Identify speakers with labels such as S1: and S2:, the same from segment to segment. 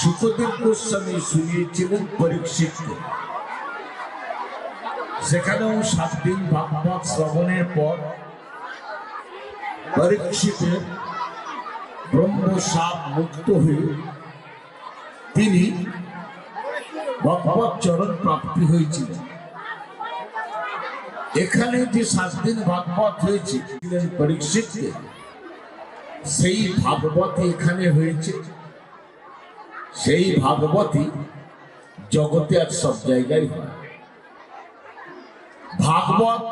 S1: সুখদেব গোস্বামী শুনিয়েছিলেন পরীক্ষিতকে। সেখানেও সাত দিন ভাগবত শ্রবণের পর পরীক্ষিতের ব্রহ্মসাপ মুক্ত হয়ে তিনি ভগবত চরণ প্রাপ্তি হয়েছিলেন। এখানে যে সাত দিন ভাগবত হয়েছে পরীক্ষিতকে, সেই ভাগবত এখানে হয়েছে। সেই ভাগবতী জগতে আর সব জায়গায় হয়। ভাগবত,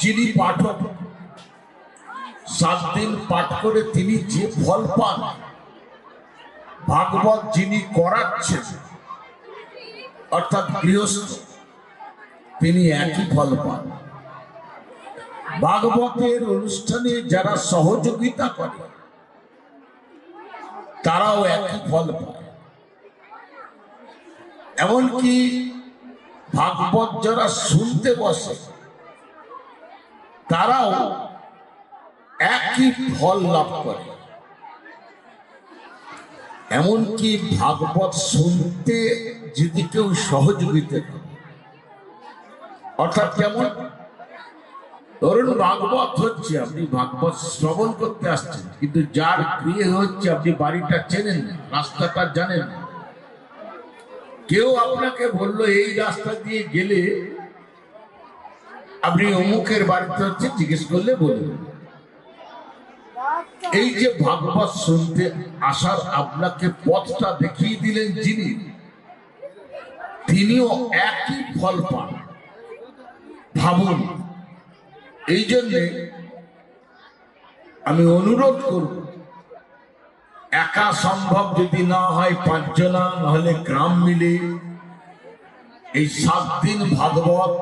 S1: যিনি পাঠক, সাত দিন পাঠ করে তিনি যে ফল পান, ভাগবত যিনি করাচ্ছেন, অর্থাৎ গৃহস্থ, তিনি একই ফল পান। ভাগবতের অনুষ্ঠানে যারা সহযোগিতা করে তারাও একই ফল পায়। এমনকি ভাগবত যারা শুনতে বসে, তারাও একই ফল লাভ করে। এমনকি ভাগবত শুনতে যদি কেউ সহযোগিতা অর্থাৎ কেমন? ধরুন ভাগবত হচ্ছে, আপনি ভাগবত শ্রবণ করতে আসছেন, কিন্তু যার বিয়ে হচ্ছে, আপনি বাড়িটা চেনেন রাস্তাটা জানেন কেউ আপনাকে বলল, এই রাস্তা দিয়ে গেলে আপনি অমুকের বাড়িতে হচ্ছে, জিজ্ঞেস করলে বলবেন এই যে ভাগবত শুনতে আসার আপনাকে পথটা দেখিয়ে দিলেন যিনি, তিনিও একই ফল পান। ভাবুন এই জন্যে আমি অনুরোধ করব, একা সম্ভব যদি না হয় পাঁচজনা, নাহলে গ্রাম মিলে এই সাত দিন ভাগবত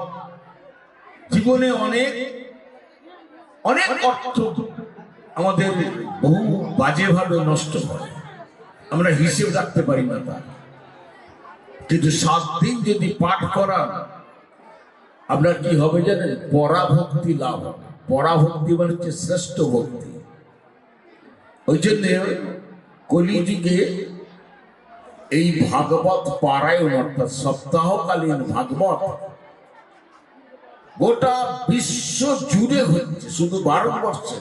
S1: জীবনে অনেক অনেক অর্থ আমাদের বহু বাজেভাবে নষ্ট হয়। আমরা হিসেব রাখতে পারি না তা। কিন্তু সাত দিন যদি পাঠ করা আপনার কি হবে জানেন? পরাভক্তি লাভ হবে। পরাভক্তি মানে হচ্ছে শ্রেষ্ঠ ভক্তি। ওই জন্য কলিযুগে এই ভাগবত পারায়ণ অর্থাৎ সপ্তাহকালীন ভাগবত গোটা বিশ্ব জুড়ে হচ্ছে, শুধু ভারতবর্ষে।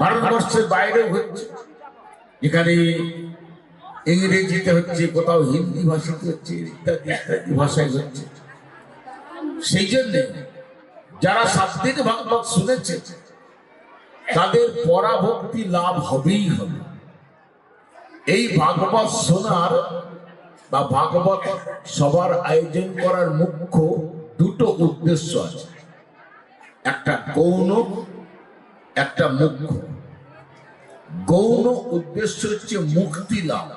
S1: ভারতবর্ষের বাইরেও হচ্ছে। এখানে ইংরেজিতে হচ্ছে, কোথাও হিন্দি ভাষাতে হচ্ছে, ইত্যাদি ইত্যাদি ভাষায় হচ্ছে। সেই জন্য যারা সাতদিন ভাগবত শুনেছে, তাদের পরাভক্তি লাভ হবেই হবে। এই ভাগবত শোনার বা ভাগবত সবার আয়োজন করার মুখ্য দুটো উদ্দেশ্য আছে। একটা গৌণ, একটা মুখ্য। গৌণ উদ্দেশ্য হচ্ছে মুক্তি লাভ।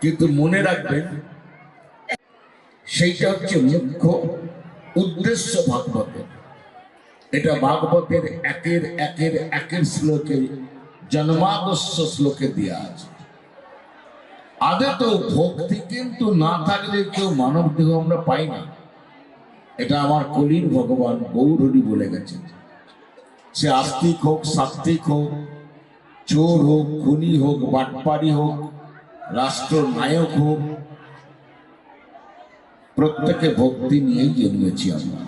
S1: কিন্তু মনে রাখবেন সেইটা হচ্ছে মুখ্য উদ্দেশ্য ভাগবতের এটা ভাগবতের একের একের একের শ্লোকে জন্মাদস্য শ্লোকে দেওয়া আছে। আদে তো ভক্তি কিন্তু না থাকলে কেউ মানব দেহ আমরা পাই না। এটা আমার কলির ভগবান গৌরী বলে গেছেন। সে আস্তিক হোক সাত্বিক হোক, চোর হোক, খুনি হোক, বাটপারি হোক রাষ্ট্র নায়ক হোক প্রত্যেকে ভক্তি নিয়েই জন্মেছি আমরা।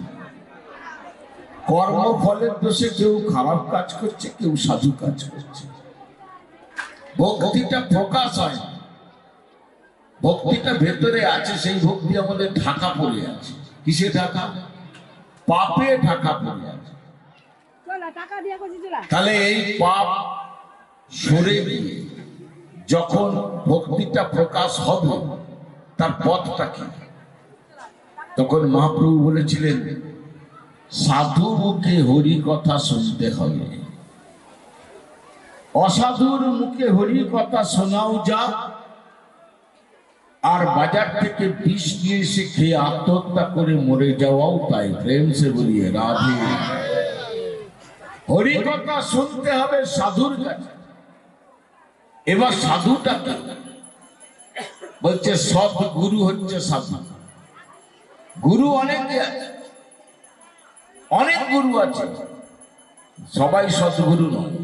S1: কর্মফলের দোষে কেউ খারাপ কাজ করছে কেউ সাধু কাজ করছে। ভক্তিটা প্রকাশ হয়। ভক্তিটা ভেতরে আছে সেই ভক্তি আমাদের ঢাকা পড়ে আছে। কিসে ঢাকা? পাপে ঢাকা পড়ে আছে। তাহলে এই পাপ সরে গিয়ে যখন ভক্তিটা প্রকাশ হবে তার পথটা কি? তখন মহাপ্রভু বলেছিলেন, সাধু মুখে হরি কথা শুনতে হবে। অসাধুর মুখে হরি কথা শোনাও যা আর বাজার থেকে বিষ নিয়ে এসে খেয়ে আত্মহত্যা করে মরে যাওয়াও তাই। প্রেম সে বলিয়ে রাধে। হরি কথা শুনতে হবে সাধুর কাছে। এবার সাধুটা বলছে সব গুরু হচ্ছে সাধু। গুরু অনেকে আছে। অনেক গুরু আছে। সবাই সদ্গুরু নয়।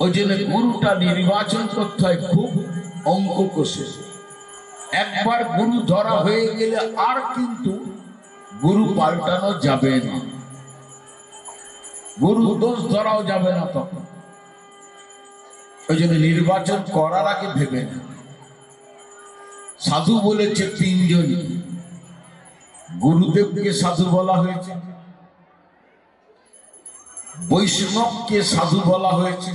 S1: ওই জন্য গুরুটা নির্বাচন করতে হয় খুব অঙ্ক কষে একবার গুরু ধরা হয়ে গেলে আর কিন্তু গুরু পাল্টানো যাবে না। গুরু দোষ ধরাও যাবে না তখন। ওই জন্য নির্বাচন করার আগে ভেবে না সাধু বলেছে তিনজনই গুরুদেবকে সাধু বলা হয়েছে। বৈষ্ণবকে সাধু বলা হয়েছে।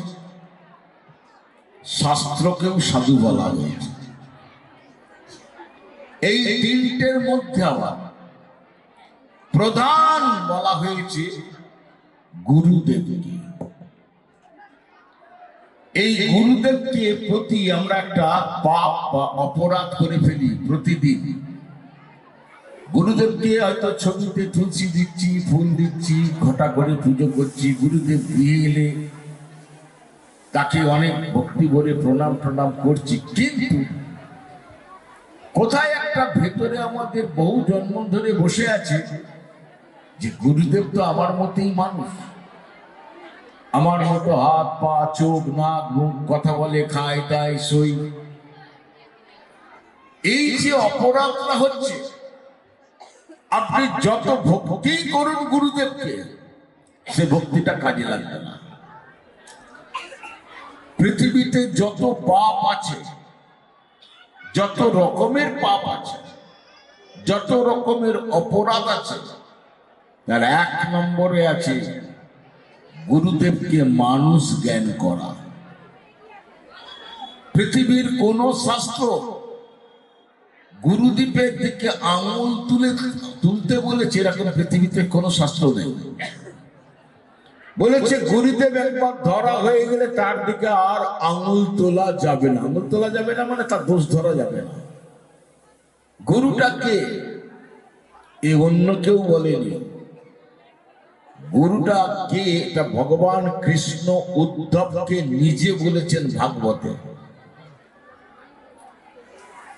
S1: শাস্ত্রকেও সাধু বলা হয়েছে। এই তিনটের মধ্যে আবার প্রধান বলা হয়েছে গুরুদেবকে। এই গুরুদেবকে প্রতি আমরা একটা পাপ বা অপরাধ করে ফেলি প্রতিদিন। গুরুদেবকে হয়তো ছবিতে তুলসী দিচ্ছি, ফুল দিচ্ছি, ঘটা করে পুজো করছি, গুরুদেব দিয়ে এলে তাকে অনেক ভক্তি ভরে প্রণাম প্রণাম করছি। কিন্তু কোথায় একটা ভেতরে আমাদের বহু জন্ম ধরে বসে আছে যে গুরুদেব তো আমার মতেই মানুষ। আমার মতো হাত, পা, চোখ, নাক, মুখ কথা বলে, খায়, দায়, সই। এই যে অপরাধটা হচ্ছে আপনি যত ভক্তি করুন গুরুদেবকে, সে ভক্তিটা কাজে লাগবে না। পৃথিবীতে যত পাপ আছে, যত রকমের পাপ আছে, যত রকমের অপরাধ আছে, তার এক নম্বরে আছে গুরুদেবকে মানুষ জ্ঞান করা। পৃথিবীর কোন শাস্ত্র গুরুদীপের দিকে আঙুল তুলে তুলতে বলেছে, এরকম পৃথিবীতে কোনো শাস্ত্র নেই। বলেছে, গুরুদেব একবার ধরা হয়ে গেলে তার দিকে আর আঙুল তোলা যাবে না। আঙুল তোলা যাবে না মানে তার দোষ ধরা যাবে না। গুরুটাকে এ অন্য কেউ বলেনি। গুরুটা কে? এটা ভগবান কৃষ্ণ উদ্ধবকে নিজে বলেছেন ভাগবতে।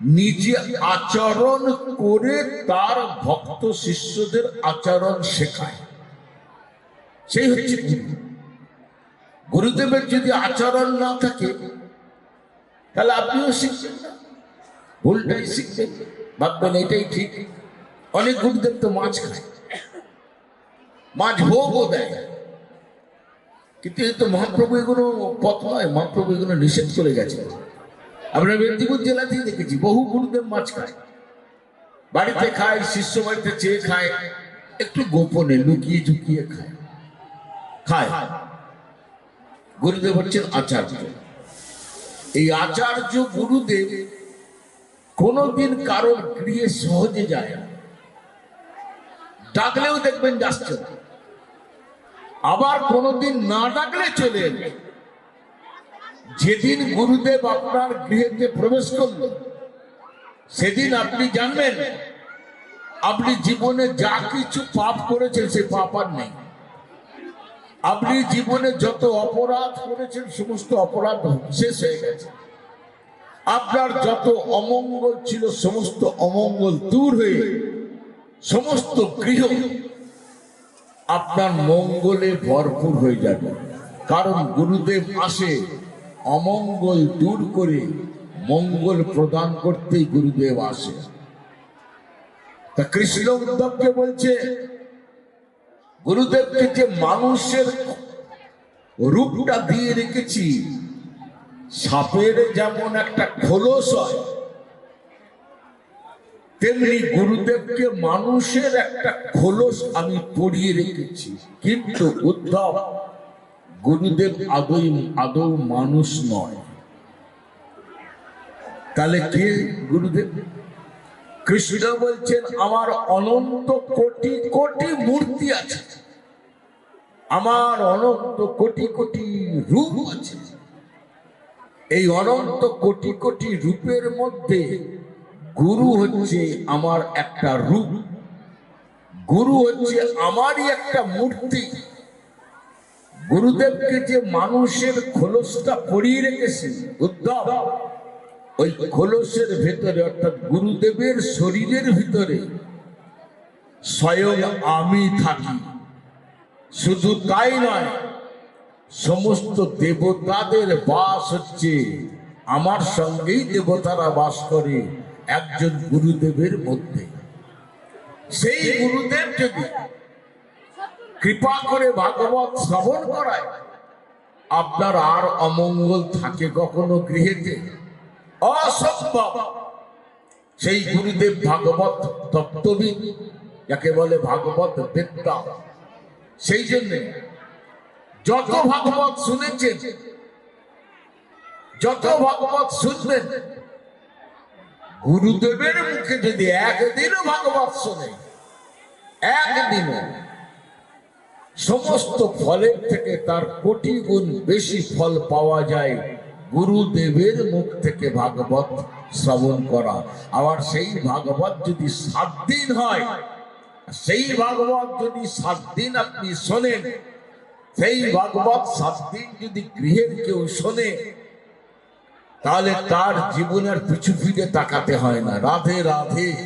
S1: নিজে আচরণ করে তার ভক্ত শিষ্যদের আচরণ শেখায়। সেই হচ্ছে গুরু। গুরুদেবের যদি আচরণ না থাকে, তাহলে আপনিও শিখবেন না। ভুলটাই শিখবেন। ভাববেন এটাই ঠিক। অনেক গুরুদেব তো মাছ খায়। মাছ ভোগও দেয়। কিন্তু এই তো মহাপ্রভু এগুলো পথ নয় মহাপ্রভু এগুলো নিষেধ করে গেছে। আমরা মেদিনীপুর জেলাতেই দেখেছি, বহু গুরুদেব মাছ খায়। বাড়িতে খায়, শিষ্য বাড়িতে চেয়ে খায়, একটু গোপনে লুকিয়ে ঝুঁকিয়ে খায়। খায়। গুরুদেব হচ্ছেন আচার্য। এই আচার্য গুরুদেব কোনদিন কারোর গৃহে সহজে যায় না। ডাকলেও দেখবেন যাচ্ছে আবার কোনদিন না ডাকলে চলে এলেন যেদিন গুরুদেব আপনার গৃহেতে প্রবেশ করলেন সেদিন আপনি জানবেন, আপনি জীবনে যা কিছু পাপ করেছেন সে পাপ আর নেই। আপনি জীবনে যত অপরাধ করেছেন, সমস্ত অপরাধ শেষ হয়ে গেছে। আপনার যত অমঙ্গল ছিল, সমস্ত অমঙ্গল দূর হয়ে, সমস্ত গৃহ আপনার মঙ্গলে ভরপুর হয়ে যাবে। কারণ গুরুদেব আসে অমঙ্গল দূর করে মঙ্গল প্রদান করতেই গুরুদেব আসে। তা কৃষ্ণ উদ্ধবকে বলছে, গুরুদেবকে যে মানুষের রূপটা দিয়ে রেখেছি, সাপের যেমন একটা খোলস হয়, তেমনি গুরুদেবকে মানুষের একটা খোলস আমি পরিয়ে রেখেছি। কিন্তু উদ্ধব গুরুদেব আদৌ আদৌ মানুষ নয়। তাহলে কে গুরুদেব? কৃষ্ণ বলছেন, আমার অনন্ত কোটি কোটি মূর্তি আছে। আমার অনন্ত কোটি কোটি রূপ আছে। এই অনন্ত কোটি কোটি রূপের মধ্যে গুরু হচ্ছে আমার একটা রূপ। গুরু হচ্ছে আমারই একটা মূর্তি। গুরুদেবকে যে মানুষের খোলসটা পরিয়ে রেখেছে, উদ্ধব, ওই খোলসের ভেতরে অর্থাৎ গুরুদেবের শরীরের ভিতরে স্বয়ং আমি থাকি। শুধু তাই নয়, সমস্ত দেবতাদের বাস হচ্ছে, আমার সঙ্গেই দেবতারা বাস করে একজন গুরুদেবের মধ্যে। সেই গুরুদেব যদি কৃপা করে ভাগবত শ্রবণ করায়। আপনার আর অমঙ্গল থাকে কখনো গৃহেতে? অসম্ভব। সেই গুরুদেব ভাগবত তত্ত্ববিদ, যাকে বলে ভাগবত বেত্তা। সেই জন্যে যত ভাগবত শুনেছেন, যত ভাগবত শুনবেন, গুরুদেবের মুখে যদি একদিনও ভাগবত শোনে একদিনও সমস্ত ফলের থেকে তার কোটি গুণ বেশি ফল পাওয়া যায়। গুরুদেবের মুখ থেকে ভাগবত শ্রবণ করা। আবার সেই ভাগবত যদি সাত দিন হয়, সেই ভাগবত যদি সাত দিন আপনি শোনেন, সেই ভাগবত সাত দিন যদি গৃহের কেউ শোনে, তাহলে তার জীবনের পিছু ফিরে তাকাতে হয় না। রাধে রাধে।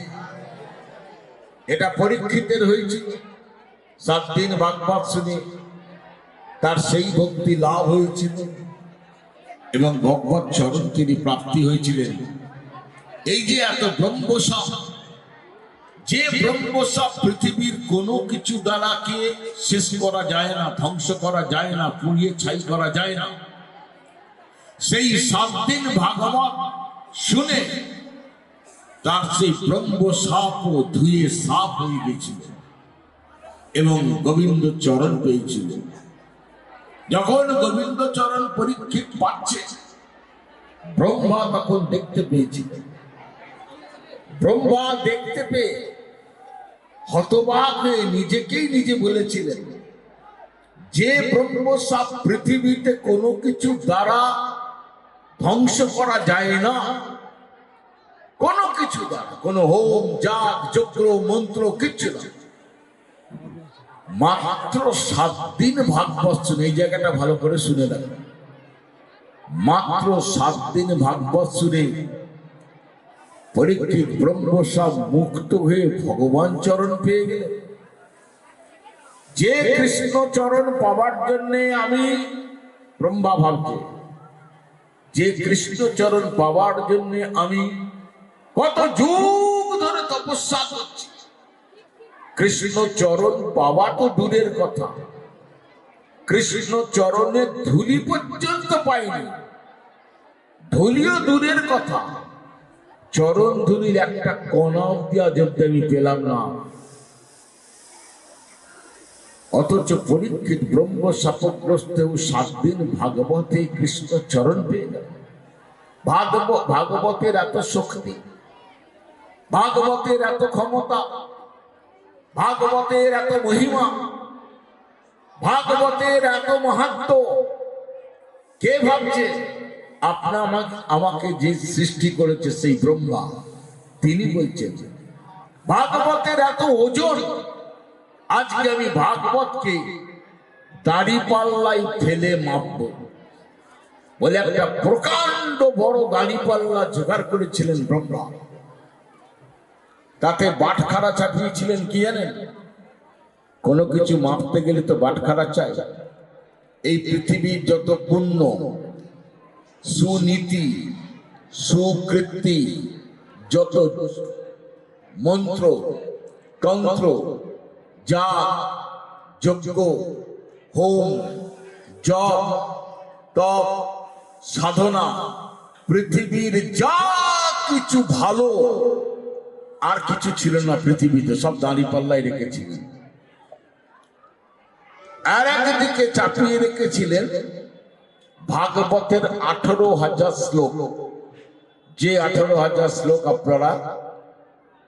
S1: এটা পরীক্ষিতের হয়েছিল সাত দিন ভাগবত শুনে তার সেই ভক্তি লাভ হয়েছিল এবং ভগবত চরণ তিনি প্রাপ্তি হয়েছিলেন। এই যে এত ব্রহ্মসব যে ব্রহ্মসব পৃথিবীর কোনো কিছু দ্বারাকে শেষ করা যায় না, ধ্বংস করা যায় না, পুড়িয়ে ছাই করা যায় না। সেই সাত দিন ভাগবত শুনে তার সেই ব্রহ্ম সাপ ধুয়ে সাপ হয়ে গেছিল। এবং গোবিন্দ চরণ পেয়েছিল। যখন গোবিন্দ চরণ পরীক্ষিত পাচ্ছে ব্রহ্মা তখন দেখতে পেয়েছিলেন ব্রহ্মা দেখতে পেয়ে হতবাক হয়ে নিজেকেই নিজে বলেছিলেন যে ব্রহ্ম সাপ পৃথিবীতে কোনো কিছু দ্বারা ধ্বংস করা যায় না। কোনো কিছু দ্বারা কোনো হোম যাগ চক্র মন্ত্র কিচ্ছু না। মাত্র সাত দিন ভাগবত শুনে এই জায়গাটা ভালো করে শুনে রাখবেন মাত্র সাত দিন ভাগবত শুনে পরীক্ষিত ব্রহ্মসব মুক্ত হয়ে ভগবান চরণ পেয়ে গেল। যে কৃষ্ণ চরণ পাওয়ার জন্য আমি ব্রহ্মা ভাবছি, যে কৃষ্ণ চরণ পাওয়ার জন্য আমি কত যুগ ধরে তপস্যা করছি। কৃষ্ণ চরণ পাওয়া তো দূরের কথা। কৃষ্ণ চরণের ধুলি পর্যন্ত পাইনি ধুলিও দূরের কথা। চরণ ধুলির একটা কণা অব্দি আজ আমি পেলাম না। অথচ পরীক্ষিত ব্রহ্ম সাপগ্রস্ত সাত দিন ভাগবতে কৃষ্ণ চরণ পেয়ে গেল। ভাগব, ভাগবতের এত শক্তি, ভাগবতের এত ক্ষমতা ভাগবতের এত মহিমা, ভাগবতের এত মাহাত্ম, কে ভাবছে? আপনা আমাকে আমাকে যে সৃষ্টি করেছে সেই ব্রহ্মা, তিনি বলছেন, ভাগবতের এত ওজন, আজকে আমি ভাগবতকে দাড়ি পাল্লাই ফেলে মাপব। বলে একটা প্রকাণ্ড বড় দাড়ি পাল্লা জোগাড় করেছিলেন ব্রহ্মা। তাতে বাটখারা চাপিয়েছিলেন কি জানেন? কোনো কিছু মাপতে গেলে তো বাটখারা চাই। এই পৃথিবীর যত পুণ্য, সুনীতি, সুকৃতি, যত মন্ত্র, তন্ত্র, যা যজ্ঞ, হোম, জপ, তপ, সাধনা, পৃথিবীর যা কিছু ভালো আর কিছু ছিল না পৃথিবীতে, সব দাঁড়ি পাল্লাই রেখেছিলেন। আর একদিকে চাপিয়ে রেখেছিলেন ভাগবতের আঠারো হাজার শ্লোক। যে আঠারো হাজার শ্লোক আপনারা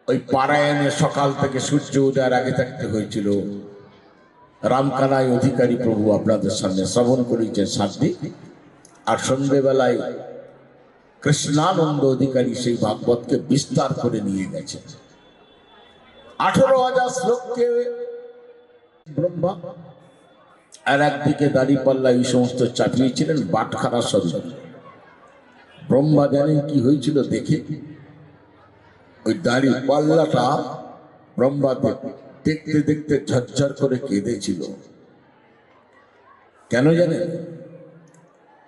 S1: ওই পারায়ণে সকাল থেকে সূর্য উদয়ের আগে থাকতে হয়েছিল। রামকানায় অধিকারী প্রভু আপনাদের সামনে শ্রবণ করেছেন সাতটি আর সন্ধ্যেবেলায় কৃষ্ণানন্দ অধিকারী সেই ভাগবতকে বিস্তার করে নিয়ে গেছে। আঠারো হাজার শ্লোককে ব্রহ্মা আর একদিকে দাঁড়িপাল্লা এই সমস্ত চাপিয়েছিলেন, বাটখারা স্বরূপ। ব্রহ্মা জানেন কি হয়েছিল দেখে? ওই দাড়ি পাল্লাটা ব্রহ্মা দেখতে দেখতে ঝরঝর করে কেঁদেছিল। কেন জানেন?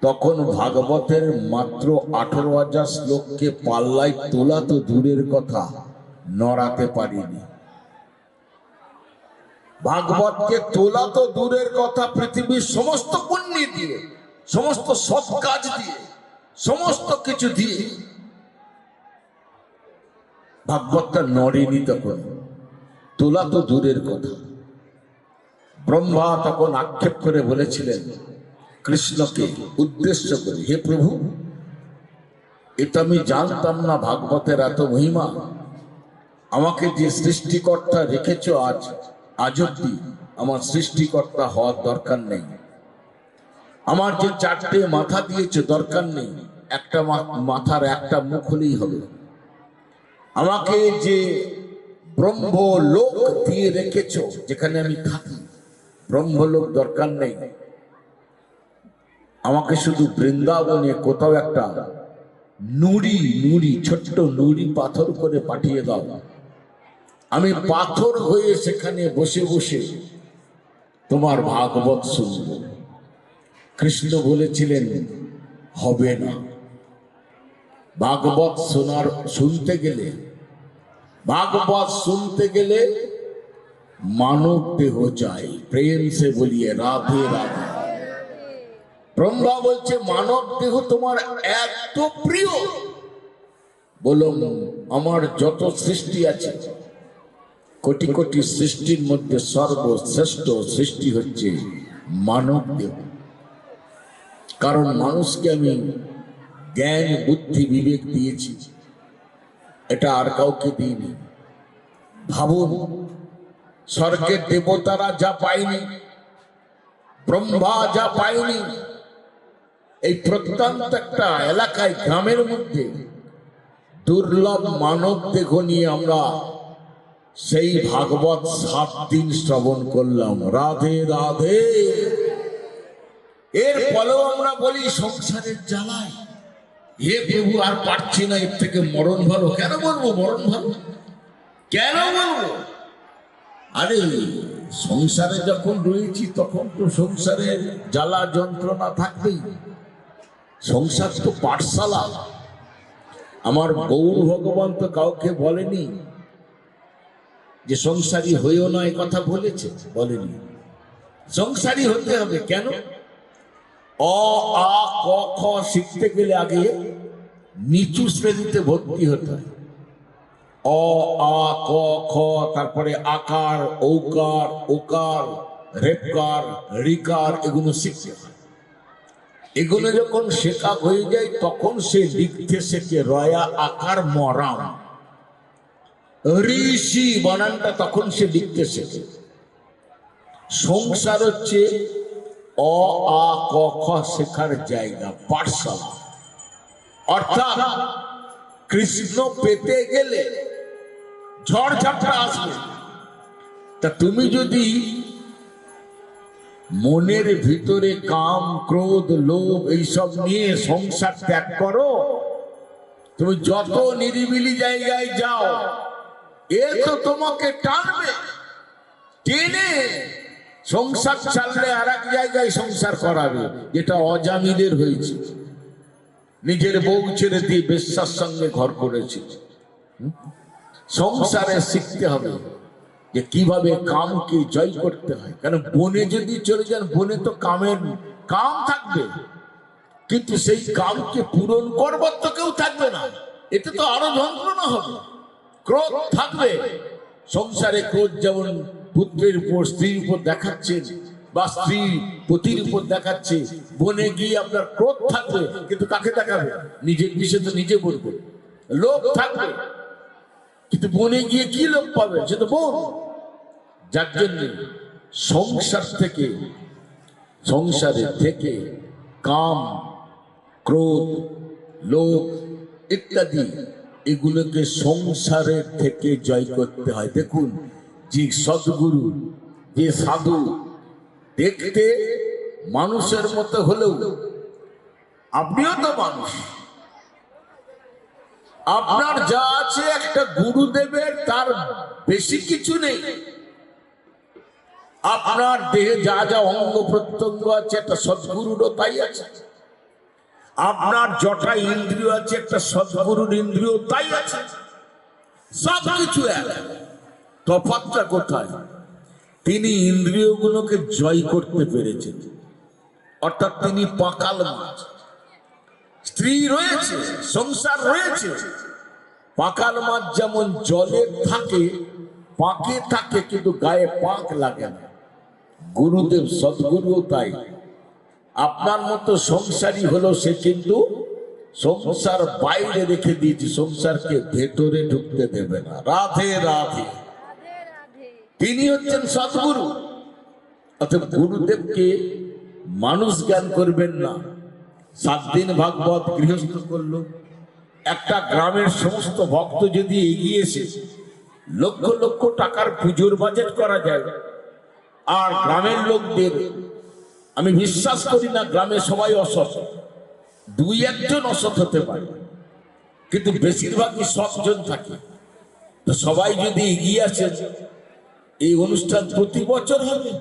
S1: তখন ভাগবতের মাত্র আঠারো হাজার শ্লোককে পাল্লায় তোলা তো দূরের কথা, নড়াতে পারিনি। ভাগবতকে তোলা তো দূরের কথা পৃথিবীর সমস্ত পুণ্য দিয়ে, সমস্ত সৎ কাজ দিয়ে, সমস্ত কিছু দিয়ে। ভাগবতটা নড়েনি তখন, তোলা তো দূরের কথা। ব্রহ্মা তখন আক্ষেপ করে বলেছিলেন কৃষ্ণকে উদ্দেশ্য করে, হে প্রভু, এটা আমি জানতাম না ভাগবতের এত মহিমা। আমাকে যে সৃষ্টিকর্তা রেখেছ আজ আজ অব্দি আমার সৃষ্টিকর্তা হওয়ার দরকার নেই। আমার যে চারটে মাথা দিয়েছে দরকার নেই, একটা মাথার একটা মুখ হলেই হবে। আমাকে যে ব্রহ্মলোক দিয়ে রেখেছ, যেখানে আমি থাকি, ব্রহ্মলোক দরকার নেই। আমাকে শুধু বৃন্দাবনে কোথাও একটা নুড়ি নুড়ি, ছোট্ট নুড়ি পাথর করে পাঠিয়ে দাও। আমি পাথর হয়ে সেখানে বসে বসে তোমার ভাগবত শুনব। কৃষ্ণ বলেছিলেন, হবে না। ভাগবত শোনার, শুনতে গেলে, ভাগবত শুনতে গেলে মানব দেহ চাই প্রেম সে বলিয়ে, রাধে রাধে। ব্রহ্মা বলছে, মানব দেহ তোমার এত প্রিয়। বলো আমার যত সৃষ্টি আছে, কোটি কোটি সৃষ্টির মধ্যে সর্বশ্রেষ্ঠ সৃষ্টি হচ্ছে মানব দেহ। কারণ মানুষকে আমি জ্ঞান, বুদ্ধি, বিবেক দিয়েছি। এটা আর কাউকে দিইনি। ভাবুন, স্বর্গের দেবতারা যা পায়নি, ব্রহ্মা যা পায়নি এই প্রত্যন্ত একটা এলাকায়, গ্রামের মধ্যে দুর্লভ মানব দেহ নিয়ে আমরা সেই ভাগবত সাত দিন শ্রবণ করলাম। রাধে রাধে। এর ফলেও আমরা বলি, সংসারের জ্বালায়। হে প্রভু, আর পারছি না, এর থেকে মরণ ভালো। কেন বলব মরণ ভালো। কেন বলব আরে, সংসারে যখন রয়েছি, তখন তো সংসারের জ্বালা যন্ত্রণা থাকবেই। সংসার তো পাঠশালা। আমার গৌর ভগবান তো কাউকে বলেনি যে সংসারী হইও না কথা বলেছে, বলেনি। সংসারী হতে হবে কেন? অ, আ, ক, খ শিখতে গেলে আগে নিচু শ্রেণীতে ভর্তি হতে হয়। অ, আ, ক, খ, তারপরে আকার, ঔকার ওকার রেপকার, রিকার, এগুলো শিখতে হয়। এগুলো যখন শেখা হয়ে যায়, তখন সে লিখতে শেখে, রয়া আকার মরাম। ঋষি বানানটা তখন সে লিখতে শেখে। সংসার হচ্ছে অ, আ, ক, খ শেখার জায়গা, পাঠশালা। অর্থাৎ কৃষ্ণ পেতে গেলে ঝড় ঝাপটা আসবে। তা তুমি যদি মনের ভিতরে কাম, ক্রোধ, লোভ, এইসব নিয়ে সংসার ত্যাগ করো। তুমি যত নিরিবিলি জায়গায় যাও, এ তো তোমাকে টানবে। টেনে সংসার ছাড়লে আর এক জায়গায় সংসার করাবে, যেটা অজামিলের হয়েছে। নিজের বউ ছেড়ে দিয়ে বেশ্যার সঙ্গে ঘর করেছে? সংসারে শিখতে হবে। যে কীভাবে কামকে জয় করতে হয়। কারণ বনে যদি চলে যান, বনে তো কামের কাম থাকবে। কিন্তু সেই কামকে পূরণ করবার তো কেউ থাকবে না। এতে তো আরও যন্ত্রণা হবে। ক্রোধ থাকবে। সংসারে ক্রোধ যেমন পুত্রের উপর, স্ত্রীর উপর দেখাচ্ছে বা স্ত্রী পতির উপর দেখাচ্ছে, বনে গিয়ে আপনার ক্রোধ থাকবে, কিন্তু কাকে দেখাবে? নিজের বিষয় তো নিজে বলবে। লোভ থাকবে। কিন্তু বনে গিয়ে কি লোক পাবে? সে তো বোন। যার জন্য সংসার থেকে, সংসারে থেকে কাম, ক্রোধ লোক ইত্যাদি, এগুলোকে সংসারের থেকে জয় করতে হয়। দেখুন, যে সদ্গুরু, যে সাধু, দেখতে মানুষের মতো হলেও আপনিও তো মানুষ। আপনার যা আছে একটা গুরুদেবের তার বেশি কিছু নেই। আপনার দেহে যা যা অঙ্গ প্রত্যঙ্গ আছে, একটা সদ্গুরুরও তাই আছে। আপনার জটা ইন্দ্রিয় আছে, একটা সদ্গুরুর ইন্দ্রিয় তাই আছে। সব কিছু এক। তফাৎটা কোথায়? তিনি ইন্দ্রিয়গুলোকে জয় করতে পেরেছেন। অর্থাৎ তিনি পাকাল মাছ। স্ত্রী রয়েছে, সংসার রয়েছে। পাকাল মাছ যেমন জলে থাকে, পাকে থাকে, কিন্তু গায়ে পাক লাগে না। গুরুদেব, সদ্গুরুও তাই। আপনার মতো সংসারী হলো সে কিন্তু সংসার বাইরে রেখে দিয়েছে, সংসারকে ভেতরে ঢুকতে দেবে না। রাধে রাধে। তিনি হচ্ছেন সদ্গুরু। অর্থাৎ গুরুদেবকে মানুষ জ্ঞান করবেন না। সাত দিন ভাগবত গৃহস্থ করল। একটা গ্রামের সমস্ত ভক্ত যদি এগিয়ে এসে লক্ষ লক্ষ টাকার পুজোর বাজেট করা যায়, আর গ্রামের লোকদের, আমি বিশ্বাস করি না গ্রামে সবাই অসৎ, দুই একজন অসৎ হতে পারে, কিন্তু বেশিরভাগই সৎজন থাকে। তো সবাই যদি এগিয়ে আসে, এই অনুষ্ঠান প্রতি বছর হবে,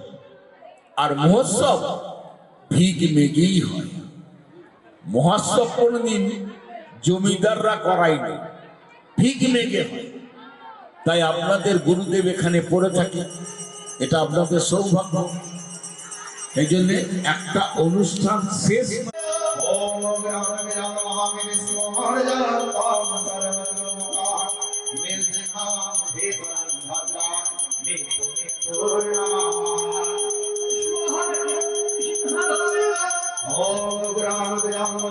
S1: আর মহোৎসব ভিগ মেগেই হয়। মহোৎসব কোনদিন জমিদাররা করায়নি মেগে হয়। তাই আপনাদের গুরুদেব এখানে পড়ে থাকে, এটা আপনাদের সৌভাগ্য। এই জন্য একটা অনুষ্ঠান শেষ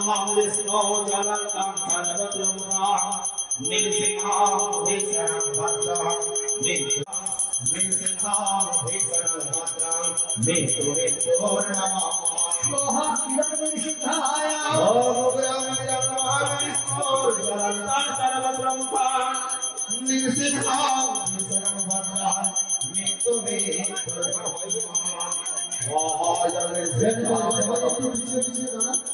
S2: ब्रह्म विष्णु जगतं सर्वब्रह्मा नृसिंहां भीषणं भद्रं नृसिंहां भीषणं भद्रं विष्णुर्नमः ॐ ब्रह्म विष्णु जगतं
S3: सर्वब्रह्मा नृसिंहां भीषणं भद्रं मृत्युमेव जगत्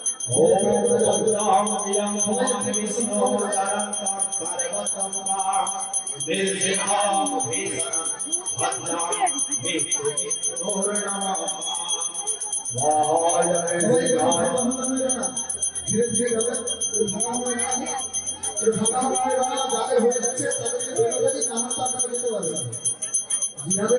S3: ফাঁকা হয়ে যাবে যাদের হয়ে যাচ্ছে তাদেরকে বেরোবে কামড় তার যেতে পারবে না